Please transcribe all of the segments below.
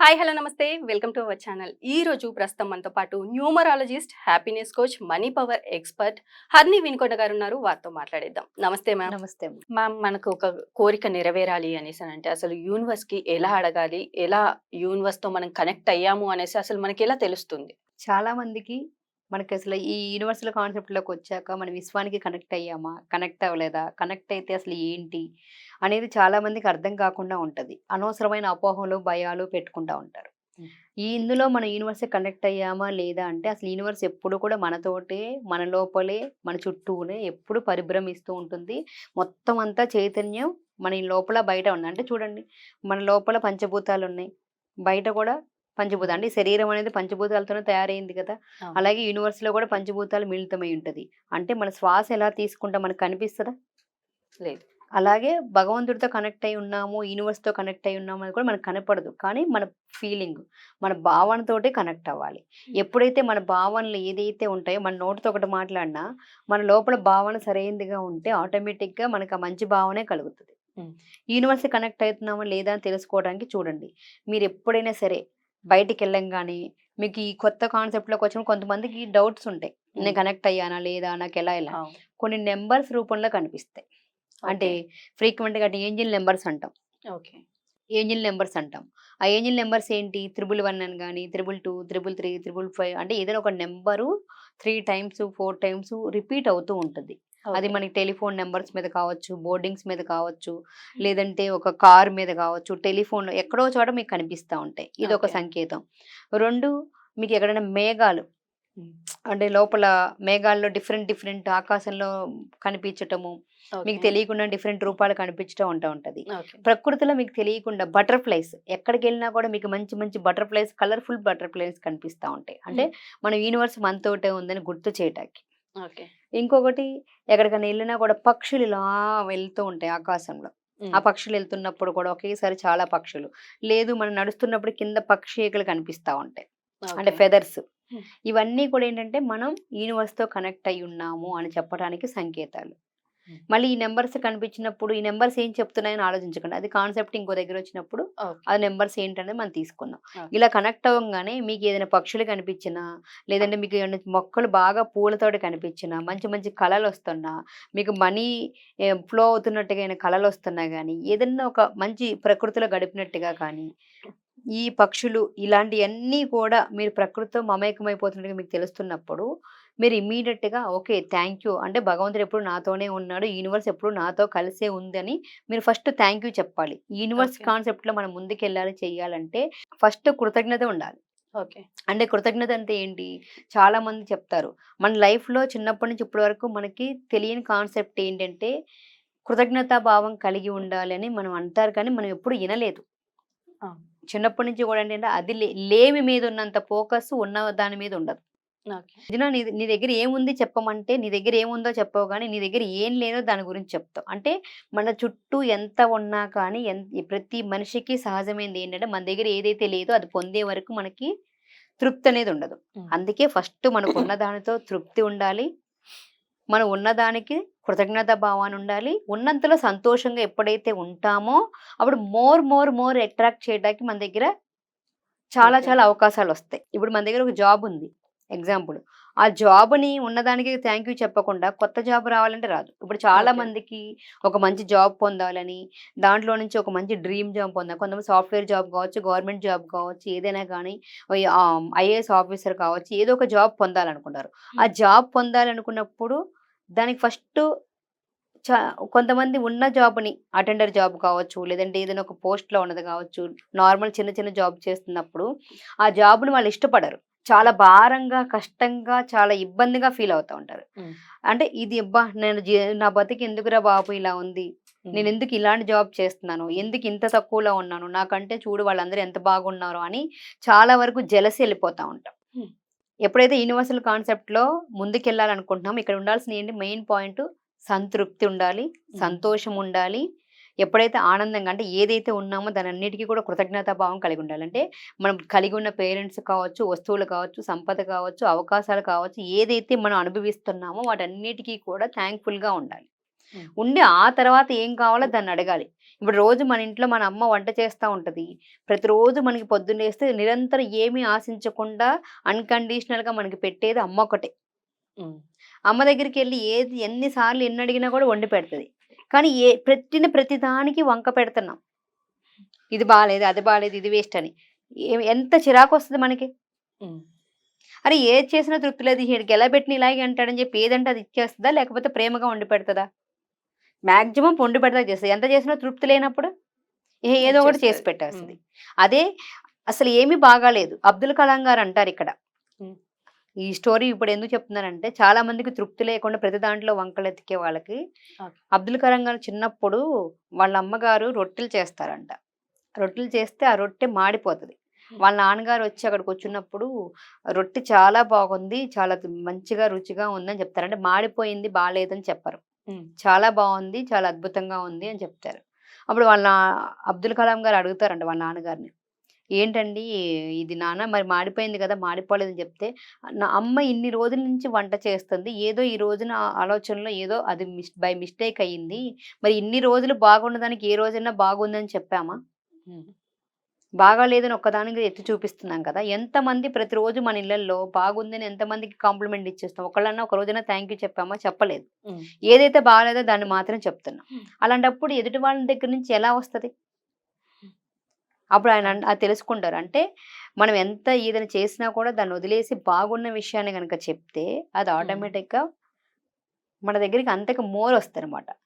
Hi hello నమస్తే. Welcome to our channel. ఈ రోజు ప్రస్తుతం మనతో పాటు numerologist happiness coach money power expert Harni Vinukonda garu ఉన్నారు. వారితో మాట్లాడేద్దాం. నమస్తే మ్యామ్. నమస్తే. మ్యామ్ మనకు ఒక కోరిక నెరవేరాలి అనేసి అని అంటే అసలు యూనివర్స్కి ఎలా అడగాలి? ఎలా యూనివర్స్తో మనం కనెక్ట్ అయ్యాము అనేసి అసలు మనకి ఎలా తెలుస్తుంది? చాలా మందికి మనకి అసలు ఈ యూనివర్సల్ కాన్సెప్ట్లోకి వచ్చాక మన విశ్వానికి కనెక్ట్ అయ్యామా? కనెక్ట్ అవ్వలేదా? కనెక్ట్ అయితే అసలు ఏంటి? అనేది చాలా మందికి అర్థం కాకుండా ఉంటది. అనవసరమైన అపోహలు భయాలు పెట్టుకుంటా ఉంటారు. ఈ ఇందులో మన యూనివర్స్ కనెక్ట్ అయ్యామా లేదా అంటే అసలు యూనివర్స్ ఎప్పుడు కూడా మనతోటే మన లోపలే మన చుట్టూనే ఎప్పుడు పరిభ్రమిస్తూ ఉంటుంది. మొత్తం అంతా చైతన్యం మన లోపల బయట ఉంది. అంటే చూడండి మన లోపల పంచభూతాలు ఉన్నాయి బయట కూడా పంచభూతాలు. అంటే శరీరం అనేది పంచభూతాలతోనే తయారైంది కదా. అలాగే యూనివర్స్లో కూడా పంచభూతాలు మిళితమై ఉంటది. అంటే మన శ్వాస ఎలా తీసుకుంటా మనకు కనిపిస్తుందా? లేదు. అలాగే భగవంతుడితో కనెక్ట్ అయి ఉన్నాము యూనివర్స్తో కనెక్ట్ అయి ఉన్నాము అని కూడా మనకు కనపడదు. కానీ మన ఫీలింగ్ మన భావనతోటే కనెక్ట్ అవ్వాలి. ఎప్పుడైతే మన భావనలు ఏదైతే ఉంటాయో మన నోటితో ఒకటి మాట్లాడినా మన లోపల భావన సరైనదిగా ఉంటే ఆటోమేటిక్గా మనకు ఆ మంచి భావనే కలుగుతుంది. యూనివర్స్ కనెక్ట్ అవుతున్నామా లేదా అని తెలుసుకోవడానికి చూడండి. మీరు ఎప్పుడైనా సరే బయటికి వెళ్ళంగానే మీకు ఈ కొత్త కాన్సెప్ట్లోకి వచ్చిన కొంతమందికి డౌట్స్ ఉంటాయి. నేను. కనెక్ట్ అయ్యానా లేదా? నాకు ఎలా? ఎలా. కొన్ని నెంబర్స్ రూపంలో కనిపిస్తాయి. అంటే ఫ్రీక్వెంట్గా ఏంజిల్ నెంబర్స్ అంటాం. ఓకే. ఏంజిల్ నెంబర్స్ అంటాం. ఆ ఏంజిల్ నెంబర్స్ ఏంటి? త్రిబుల్ వన్ అని కానీ triple two triple three triple five అంటే ఏదైనా ఒక number three times four times repeat అవుతూ ఉంటుంది. అది మనకి టెలిఫోన్ నెంబర్స్ మీద కావచ్చు బోర్డింగ్స్ మీద కావచ్చు లేదంటే ఒక కార్ మీద కావచ్చు టెలిఫోన్ ఎక్కడో చోట మీకు కనిపిస్తూ ఉంటాయి. ఇది ఒక. సంకేతం. రెండు మీకు ఎక్కడైనా మేఘాలు. అంటే లోపల మేఘాల్లో డిఫరెంట్ డిఫరెంట్ ఆకాశంలో కనిపించటము మీకు తెలియకుండా డిఫరెంట్ రూపాలు కనిపించడం ఉంటా ఉంటది. ప్రకృతిలో మీకు తెలియకుండా బటర్ఫ్లైస్ ఎక్కడికి వెళ్ళినా కూడా మీకు మంచి మంచి బటర్ఫ్లైస్ కలర్ఫుల్ బటర్ఫ్లైస్ కనిపిస్తూ ఉంటాయి. అంటే మన యూనివర్స్ మనతోటే ఉందని గుర్తు చేయటానికి. ఓకే. ఇంకొకటి ఎక్కడికైనా వెళ్ళినా కూడా పక్షులు ఇలా వెళ్తూ ఉంటాయి ఆకాశంలో. ఆ పక్షులు వెళ్తున్నప్పుడు కూడా ఒకేసారి చాలా పక్షులు. లేదు మనం నడుస్తున్నప్పుడు కింద పక్షికలు కనిపిస్తా ఉంటాయి. అంటే ఫెదర్స్. ఇవన్నీ కూడా ఏంటంటే మనం యూనివర్స్తో కనెక్ట్ అయి ఉన్నాము అని చెప్పడానికి సంకేతాలు. మళ్ళీ ఈ నెంబర్స్ కనిపించినప్పుడు ఈ నెంబర్స్ ఏం చెప్తున్నాయని ఆలోచించకండి. అది కాన్సెప్ట్ ఇంకో దగ్గర వచ్చినప్పుడు ఆ నెంబర్స్ ఏంటనేది మనం తీసుకుందాం. ఇలా కనెక్ట్ అవ్వగానే మీకు ఏదైనా పక్షులు కనిపించినా లేదంటే మీకు ఏమైనా మొక్కలు బాగా పూలతోటి కనిపించినా మంచి మంచి కళలు వస్తున్నా మీకు మనీ ఫ్లో అవుతున్నట్టుగా కళలు వస్తున్నా కానీ ఏదైనా ఒక మంచి ప్రకృతిలో గడిపినట్టుగా కానీ ఈ పక్షులు ఇలాంటివన్నీ కూడా మీరు ప్రకృతితో మమేకమైపోతున్నట్టుగా మీకు తెలుస్తున్నప్పుడు మీరు immediate గా ఓకే థ్యాంక్ యూ అంటే భగవంతుడు ఎప్పుడు నాతోనే ఉన్నాడు యూనివర్స్ ఎప్పుడు నాతో కలిసే ఉందని మీరు ఫస్ట్ థ్యాంక్ యూ చెప్పాలి. Universe Okay. కాన్సెప్ట్లో మనం ముందుకెళ్ళాలి చెయ్యాలంటే ఫస్ట్ కృతజ్ఞత ఉండాలి. ఓకే. అంటే కృతజ్ఞత అంటే ఏంటి? చాలా మంది చెప్తారు మన life లో చిన్నప్పటి నుంచి ఇప్పటి వరకు మనకి తెలియని కాన్సెప్ట్ ఏంటంటే కృతజ్ఞతా భావం కలిగి ఉండాలి అని మనం అంటారు కానీ మనం ఎప్పుడు వినలేదు. చిన్నప్పటి నుంచి కూడా ఏంటంటే అది లేమి మీద ఉన్నంత ఫోకస్ ఉన్న దాని మీద ఉండదు. నీ నీ దగ్గర ఏముంది చెప్పమంటే నీ దగ్గర ఏముందో చెప్పవు కానీ నీ దగ్గర ఏం లేదో దాని గురించి చెప్తావు. అంటే మన చుట్టూ ఎంత ఉన్నా కానీ ఎంత ప్రతి మనిషికి సహజమైనది ఏంటంటే మన దగ్గర ఏదైతే లేదో అది పొందే వరకు మనకి తృప్తి అనేది ఉండదు. అందుకే ఫస్ట్ మనకు ఉన్న దానితో తృప్తి ఉండాలి. మనం ఉన్నదానికి కృతజ్ఞత భావాన్ని ఉండాలి. ఉన్నంతలో సంతోషంగా ఎప్పుడైతే ఉంటామో అప్పుడు మోర్ మోర్ మోర్ అట్రాక్ట్ చేయడానికి మన దగ్గర చాలా. చాలా అవకాశాలు వస్తాయి. ఇప్పుడు మన దగ్గర ఒక జాబ్ ఉంది. ఎగ్జాంపుల్. ఆ జాబ్ని ఉన్నదానికి థ్యాంక్ యూ చెప్పకుండా కొత్త జాబ్ రావాలంటే రాదు. ఇప్పుడు చాలా. మందికి ఒక మంచి జాబ్ పొందాలని దాంట్లో నుంచి ఒక మంచి డ్రీమ్ జాబ్ పొందాలి. కొంతమంది సాఫ్ట్వేర్ జాబ్ కావచ్చు గవర్నమెంట్ జాబ్ కావచ్చు ఏదైనా కానీ ఐఏఎస్ ఆఫీసర్ కావచ్చు ఏదో ఒక జాబ్ పొందాలనుకుంటారు. ఆ జాబ్ పొందాలనుకున్నప్పుడు దానికి ఫస్ట్ కొంతమంది ఉన్న జాబ్ని అటెండర్ జాబ్ కావచ్చు లేదంటే ఏదైనా ఒక పోస్ట్లో ఉన్నది కావచ్చు నార్మల్ చిన్న చిన్న జాబ్ చేస్తున్నప్పుడు ఆ జాబ్ని వాళ్ళు ఇష్టపడరు. చాలా భారంగా కష్టంగా చాలా ఇబ్బందిగా ఫీల్ అవుతూ ఉంటారు. అంటే ఇది అబ్బా నేను నా బతికి ఎందుకురా బాబు ఇలా ఉంది? నేను ఎందుకు ఇలాంటి జాబ్ చేస్తున్నాను? ఎందుకు ఇంత తక్కువలో ఉన్నాను? నాకంటే చూడు వాళ్ళందరూ ఎంత బాగున్నారో అని చాలా వరకు జలసి వెళ్ళిపోతా ఉంటాం. ఎప్పుడైతే యూనివర్సల్ కాన్సెప్ట్లో ముందుకెళ్ళాలనుకుంటున్నాం ఇక్కడ ఉండాల్సిన ఏంటి? మెయిన్ పాయింట్ సంతృప్తి ఉండాలి సంతోషం ఉండాలి. ఎప్పుడైతే ఆనందంగా అంటే ఏదైతే ఉన్నామో దాని అన్నిటికీ కూడా కృతజ్ఞతా భావం కలిగి ఉండాలి. అంటే మనం కలిగి ఉన్న పేరెంట్స్ కావచ్చు వస్తువులు కావచ్చు సంపద కావచ్చు అవకాశాలు కావచ్చు ఏదైతే మనం అనుభవిస్తున్నామో వాటన్నిటికీ కూడా thankful గా ఉండాలి. ఉండి ఆ తర్వాత ఏం కావాలో దాన్ని అడగాలి. ఇప్పుడు రోజు మన ఇంట్లో మన అమ్మ వంట చేస్తూ ఉంటుంది. ప్రతిరోజు మనకి పొద్దున్నేస్తే నిరంతరం ఏమీ ఆశించకుండా అన్కండిషనల్గా మనకి పెట్టేది అమ్మ ఒకటే అమ్మ దగ్గరికి వెళ్ళి ఏది ఎన్నిసార్లు ఎన్ని అడిగినా కూడా వండి పెడుతుంది. కానీ ఏ పెట్టిన ప్రతి దానికి వంక పెడుతున్నాం. ఇది బాగాలేదు అది బాగాలేదు ఇది వేస్ట్ అని. ఎంత చిరాకు వస్తుంది మనకి. అరే ఏది చేసినా తృప్తి లేదు. వీడికి ఎలా పెట్టిన ఇలాగే అంటాడని చెప్పి ఏదంటే అది ఇచ్చేస్తుందా? లేకపోతే ప్రేమగా వండి పెడుతుందా? మాక్సిమం వండి పెడతా చేస్తుంది ఎంత చేసినా తృప్తి లేనప్పుడు ఏదో ఒకటి చేసి. పెట్టేస్తుంది అదే అసలు ఏమీ బాగాలేదు అబ్దుల్ కలాం గారు అంటారు ఇక్కడ. ఈ స్టోరీ ఇప్పుడు ఎందుకు చెప్తున్నారంటే చాలా మందికి తృప్తి లేకుండా ప్రతి దాంట్లో వంకలు ఎతికే వాళ్ళకి. అబ్దుల్ కలాం గారు చిన్నప్పుడు వాళ్ళ అమ్మగారు రొట్టెలు చేస్తారంట రొట్టెలు చేస్తే ఆ రొట్టె మాడిపోతుంది వాళ్ళ నాన్నగారు వచ్చి అక్కడికి వచ్చినప్పుడు రొట్టె చాలా బాగుంది చాలా మంచిగా రుచిగా ఉందని చెప్తారు అంటే మాడిపోయింది బాగాలేదని చెప్పరు. చాలా బాగుంది చాలా అద్భుతంగా ఉంది అని చెప్తారు. అప్పుడు వాళ్ళ అబ్దుల్ కలాం గారు అడుగుతారంట వాళ్ళ నాన్నగారిని. ఏంటండి ఇది నాన్న మరి మాడిపోయింది కదా మాడిపోలేదని చెప్తే నా అమ్మ ఇన్ని రోజుల నుంచి వంట చేస్తుంది. ఏదో ఈ రోజున ఆలోచనలో ఏదో అది మిస్ బై మిస్టేక్ అయ్యింది. మరి ఇన్ని రోజులు బాగున్నదానికి ఏ రోజైనా బాగుందని చెప్పామా. బాగాలేదని ఒక్కదానికి ఎత్తి చూపిస్తున్నాం కదా. ఎంతమంది ప్రతిరోజు మన ఇళ్ళలో బాగుందని ఎంతమందికి కాంప్లిమెంట్ ఇచ్చేస్తాం? ఒకళ్ళన్నా ఒక రోజైనా థ్యాంక్ యూ చెప్పామా? చెప్పలేదు. ఏదైతే బాగాలేదో దాన్ని మాత్రం చెప్తున్నాం. అలాంటప్పుడు ఎదుటి వాళ్ళ దగ్గర నుంచి ఎలా వస్తది? అప్పుడు ఆయన అది తెలుసుకుంటారు. అంటే మనం ఎంత ఏదైనా చేసినా కూడా దాన్ని వదిలేసి బాగున్న విషయాన్ని కనుక చెప్తే అది. ఆటోమేటిక్గా మన దగ్గరికి అంతకు మోర్ వస్తుంది ఓకే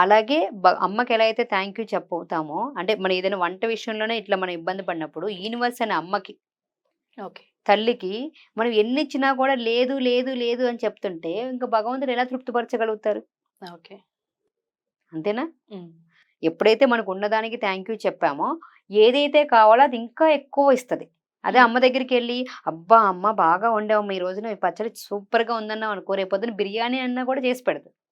అలాగే అమ్మకి ఎలా అయితే థ్యాంక్ యూ చెప్పుతామో అంటే మనం ఏదైనా వంట విషయంలోనే ఇట్లా మనం ఇబ్బంది పడినప్పుడు యూనివర్స్ అనే అమ్మకి ఓకే తల్లికి మనం ఎన్ని ఇచ్చినా కూడా లేదు లేదు లేదు అని చెప్తుంటే ఇంకా భగవంతుడు ఎలా తృప్తిపరచగలుగుతారు ఓకే అంతేనా. ఎప్పుడైతే మనకు ఉన్నదానికి థ్యాంక్ యూ చెప్పామో ఏదైతే కావాలో అది ఇంకా ఎక్కువ ఇస్తుంది అదే. అమ్మ దగ్గరికి వెళ్ళి అబ్బా అమ్మ బాగా వండావమ్మ ఈ రోజున పచ్చడి సూపర్గా ఉందన్నావు అనుకో రేపు పొద్దున బిర్యానీ అన్నా కూడా చేసి పెడతాడు ఉమ్.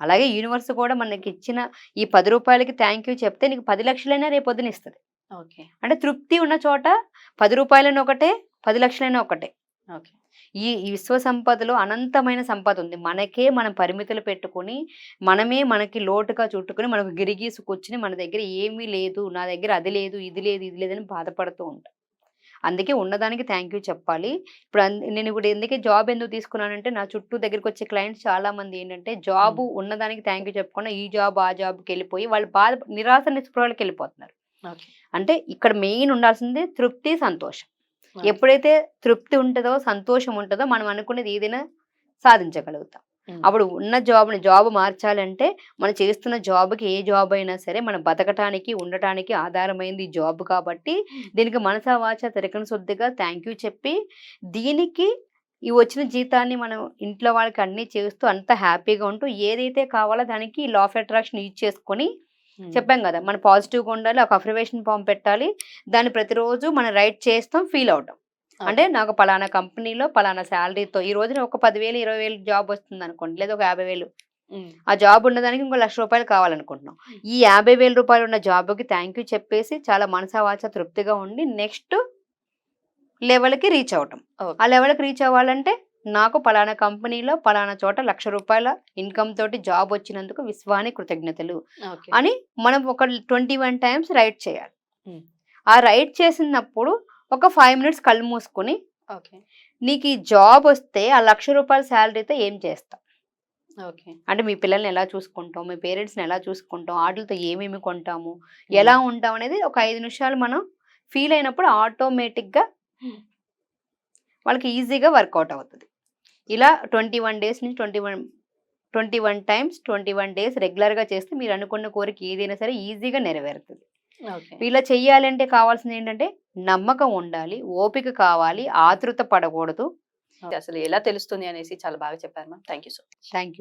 అలాగే యూనివర్స్ కూడా మనకి ఇచ్చిన ఈ పది రూపాయలకి థ్యాంక్ యూ చెప్తే నీకు పది లక్షలైనా రేపు పొద్దున ఇస్తుంది. ఓకే. అంటే తృప్తి ఉన్న చోట పది రూపాయలైనా ఒకటే పది లక్షలైనా ఒకటే. ఓకే. ఈ విశ్వ సంపదలో అనంతమైన సంపద ఉంది. మనకే మనం పరిమితులు పెట్టుకొని మనమే మనకి లోటుగా చుట్టుకొని మనకు గిరిగీసు కూర్చుని మన దగ్గర ఏమీ లేదు నా దగ్గర అది లేదు ఇది లేదు ఇది లేదని బాధపడుతూ ఉంటాం. అందుకే ఉన్నదానికి థ్యాంక్ యూ చెప్పాలి. ఇప్పుడు నేను ఇప్పుడు ఎందుకే జాబ్ ఎందుకు తీసుకున్నానంటే నా చుట్టూ దగ్గరికి వచ్చే క్లయింట్స్ చాలా మంది ఏంటంటే జాబ్ ఉన్నదానికి థ్యాంక్ యూ చెప్పకుండా ఈ జాబ్ ఆ జాబ్కి వెళ్ళిపోయి వాళ్ళు బాధ నిరాశ నిస్పృహలకు వెళ్ళిపోతున్నారు. అంటే ఇక్కడ మెయిన్ ఉండాల్సింది తృప్తి సంతోషం. ఎప్పుడైతే తృప్తి ఉంటుందో సంతోషం ఉంటుందో మనం అనుకునేది ఏదైనా సాధించగలుగుతాం. అప్పుడు ఉన్న జాబ్ని జాబ్ మార్చాలంటే మనం చేస్తున్న జాబ్కి ఏ జాబ్ అయినా సరే మనం బతకటానికి ఉండటానికి ఆధారమైంది ఈ జాబ్ కాబట్టి దీనికి మనసా వాచ తిరగని శుద్ధిగా థ్యాంక్ యూ చెప్పి దీనికి ఈ వచ్చిన జీతాన్ని మనం ఇంట్లో వాళ్ళకి అన్నీ చేస్తూ అంత హ్యాపీగా ఉంటూ ఏదైతే కావాలో దానికి లా ఆఫ్ అట్రాక్షన్ యూజ్ చేసుకొని. చెప్పాం కదా మన పాజిటివ్గా ఉండాలి ఒక అఫర్వేషన్ ఫామ్ పెట్టాలి దాన్ని ప్రతిరోజు మనం రైట్ చేస్తాం ఫీల్ అవుతాం అంటే నాకు పలానా కంపెనీలో పలానా శాలరీతో ఈ రోజున ఒక పదివేలు ఇరవై వేలు జాబ్ వస్తుంది అనుకోండి లేదా ఒక యాభై వేలు. ఆ జాబ్ ఉన్నదానికి ఇంకో లక్ష రూపాయలు కావాలనుకుంటున్నాం. ఈ యాభై వేల రూపాయలు ఉన్న జాబ్కి థ్యాంక్ యూ చెప్పేసి చాలా మనసావాచ తృప్తిగా ఉండి నెక్స్ట్ లెవెల్కి రీచ్ అవటం. ఆ లెవెల్కి రీచ్ అవ్వాలంటే నాకు పలానా కంపెనీలో పలానా చోట లక్ష రూపాయల ఇన్కమ్ తోటి జాబ్ వచ్చినందుకు విశ్వాని కృతజ్ఞతలు అని మనం ఒక ట్వంటీ వన్ టైమ్స్ రైట్ చేయాలి. ఆ రైట్ చేసినప్పుడు ఒక ఫైవ్ మినిట్స్ కళ్ళు మూసుకొని ఓకే. నీకు ఈ జాబ్ వస్తే ఆ లక్ష రూపాయల శాలరీతో ఏం చేస్తాం? ఓకే. అంటే మీ పిల్లల్ని ఎలా చూసుకుంటాం? మీ పేరెంట్స్ని ఎలా చూసుకుంటాం? వాటితో ఏమేమి కొంటాము? ఎలా ఉంటాం అనేది ఒక ఐదు నిమిషాలు మనం ఫీల్ అయినప్పుడు ఆటోమేటిక్గా. వాళ్ళకి ఈజీగా వర్కౌట్ అవుతుంది. ఇలా ట్వంటీ వన్ డేస్ నుంచి twenty one twenty one times twenty one days రెగ్యులర్గా చేస్తే మీరు అనుకున్న కోరిక ఏదైనా సరే ఈజీగా నెరవేరుతుంది. ఇలా చెయ్యాలంటే కావాల్సింది ఏంటంటే నమ్మకం ఉండాలి ఓపిక కావాలి ఆతృత పడకూడదు. అసలు ఎలా తెలుస్తుంది అనేసి చాలా బాగా చెప్పారు ma'am. Thank you so thank